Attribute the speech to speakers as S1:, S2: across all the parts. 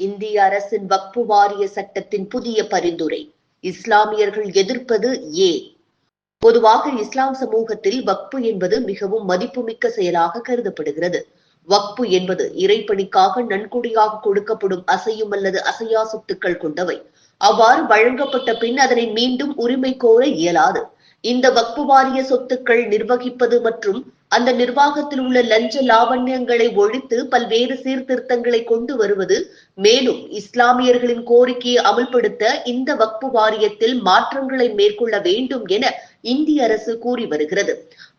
S1: இந்திய அரசின் வக்பு வாரிய சட்டத்தின் புதிய பரிந்துரை. இஸ்லாமியர்கள் எதிர்ப்பது ஏ. பொதுவாக இஸ்லாம் சமூகத்தில் வக்பு என்பது மிகவும் மதிப்புமிக்க செயலாக கருதப்படுகிறது. வக்பு என்பது இறைப்பணிக்காக நன்கொடையாக கொடுக்கப்படும் அசையும் அல்லது அசையா சொத்துக்கள் கொண்டவை. அவ்வாறு வழங்கப்பட்ட பின் அதனை மீண்டும் உரிமை கோர இயலாது. இந்த வக்பு வாரிய சொத்துக்கள் நிர்வகிப்பது மற்றும் அந்த நிர்வாகத்தில் உள்ள லஞ்ச லாவண்யங்களை ஒழித்து பல்வேறு சீர்திருத்தங்களை கொண்டு வருவது மேலும் இஸ்லாமியர்களின் கோரிக்கையை அமல்படுத்த இந்த வக்பு வாரியத்தில் மாற்றங்களை மேற்கொள்ள வேண்டும் என இந்திய அரசு கூறி வருகிறது.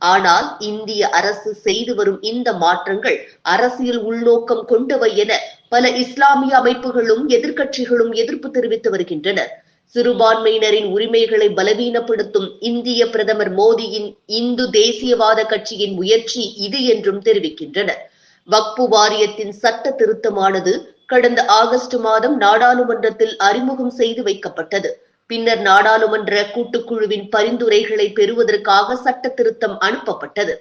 S1: ஆனால் இந்திய அரசு செய்து வரும் இந்த மாற்றங்கள் அரசியல் உள்நோக்கம் கொண்டவை என பல இஸ்லாமிய அமைப்புகளும் எதிர்க்கட்சிகளும் எதிர்ப்பு தெரிவித்து வருகின்றனர் சிறுபான்மையினரின் உரிமைகளை பலவீனப்படுத்தும் இந்திய பிரதமர் மோடியின் இந்து தேசியவாத கட்சியின் முயற்சி இது என்றும் தெரிவிக்கின்றனர். வக்பு வாரியத்தின் சட்ட திருத்தமானது கடந்த ஆகஸ்ட் மாதம் நாடாளுமன்றத்தில் அறிமுகம் செய்து வைக்கப்பட்டது. பின்னர் நாடாளுமன்ற கூட்டுக்குழுவின் பரிந்துரைகளை பெறுவதற்காக சட்ட திருத்தம் அனுப்பப்பட்டது.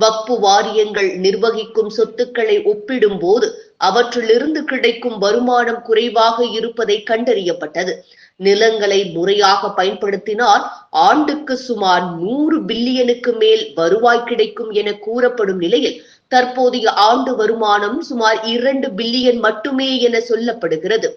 S1: வக்பு வாரியங்கள் நிர்வகிக்கும் சொத்துக்களை ஒப்பிடும் போது அவற்றிலிருந்து கிடைக்கும் வருமானம் குறைவாக இருப்பதை கண்டறியப்பட்டது. நிலங்களை முறையாக பயன்படுத்தினால் ஆண்டுக்கு சுமார் நூறு பில்லியனுக்கு மேல் வருவாய் கிடைக்கும் என கூறப்படும் நிலையில் தற்போதைய ஆண்டு வருமானம் சுமார் இரண்டு பில்லியன் மட்டுமே என சொல்லப்படுகிறது.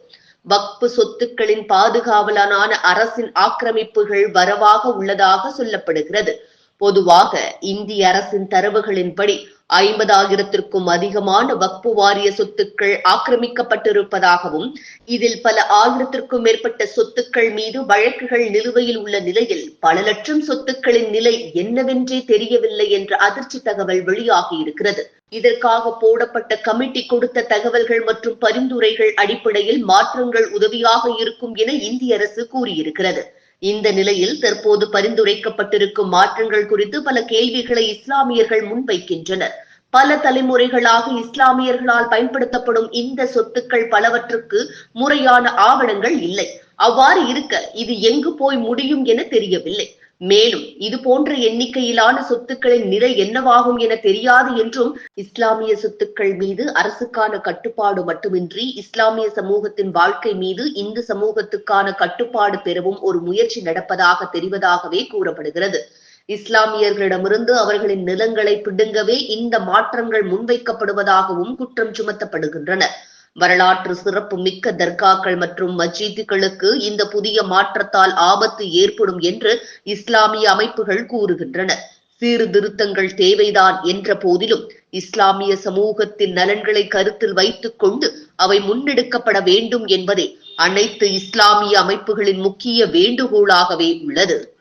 S1: வக்பு சொத்துக்களின் பாதுகாவலனான அரசின் ஆக்கிரமிப்புகள் வரவாக உள்ளதாக சொல்லப்படுகிறது. பொதுவாக இந்திய அரசின் தரவுகளின்படி ஐம்பதாயிரத்திற்கும் அதிகமான வக்பு வாரிய சொத்துக்கள் ஆக்கிரமிக்கப்பட்டிருப்பதாகவும் இதில் பல ஆயிரத்திற்கும் மேற்பட்ட சொத்துக்கள் மீது வழக்குகள் நிலுவையில் உள்ள நிலையில் பல லட்சம் சொத்துக்களின் நிலை என்னவென்றே தெரியவில்லை என்ற அதிர்ச்சி தகவல் வெளியாகி இருக்கிறது இதற்காக போடப்பட்ட கமிட்டி கொடுத்த தகவல்கள் மற்றும் பரிந்துரைகள் அடிப்படையில் மாற்றங்கள் உதவியாக இருக்கும் என இந்திய அரசு கூறியிருக்கிறது. இந்த நிலையில் தற்போது பரிந்துரைக்கப்பட்டிருக்கும் மாற்றங்கள் குறித்து பல கேள்விகளை இஸ்லாமியர்கள் முன்வைக்கின்றனர். பல தலைமுறைகளாக இஸ்லாமியர்களால் பயன்படுத்தப்படும் இந்த சொத்துக்கள் பலவற்றுக்கு முறையான ஆவணங்கள் இல்லை. அவ்வாறு இருக்க இது எங்கு போய் முடியும் என தெரியவில்லை. மேலும் இது போன்ற எண்ணிக்கையிலான சொத்துக்களின் நிலை என்னவாகும் என தெரியாது என்றும் இஸ்லாமிய சொத்துக்கள் மீது அரசுக்கான கட்டுப்பாடு மட்டுமின்றி இஸ்லாமிய சமூகத்தின் வாழ்க்கை மீது இந்து சமூகத்துக்கான கட்டுப்பாடு பெறவும் ஒரு முயற்சி நடப்பதாக தெரிவதாகவே கூறப்படுகிறது. இஸ்லாமியர்களிடமிருந்து அவர்களின் நிலங்களை பிடுங்கவே இந்த மாற்றங்கள் முன்வைக்கப்படுவதாகவும் குற்றம் சுமத்தப்படுகின்றன. வரலாற்று சிறப்பு மிக்க தர்காக்கள் மற்றும் மஜீதுகளுக்கு இந்த புதிய மாற்றத்தால் ஆபத்து ஏற்படும் என்று இஸ்லாமிய அமைப்புகள் கூறுகின்றன. சீர்திருத்தங்கள் தேவைதான் என்ற போதிலும் இஸ்லாமிய சமூகத்தின் நலன்களை கருத்தில் வைத்துக் கொண்டு அவை முன்னெடுக்கப்பட வேண்டும் என்பதே அனைத்து இஸ்லாமிய அமைப்புகளின் முக்கிய வேண்டுகோளாகவே உள்ளது.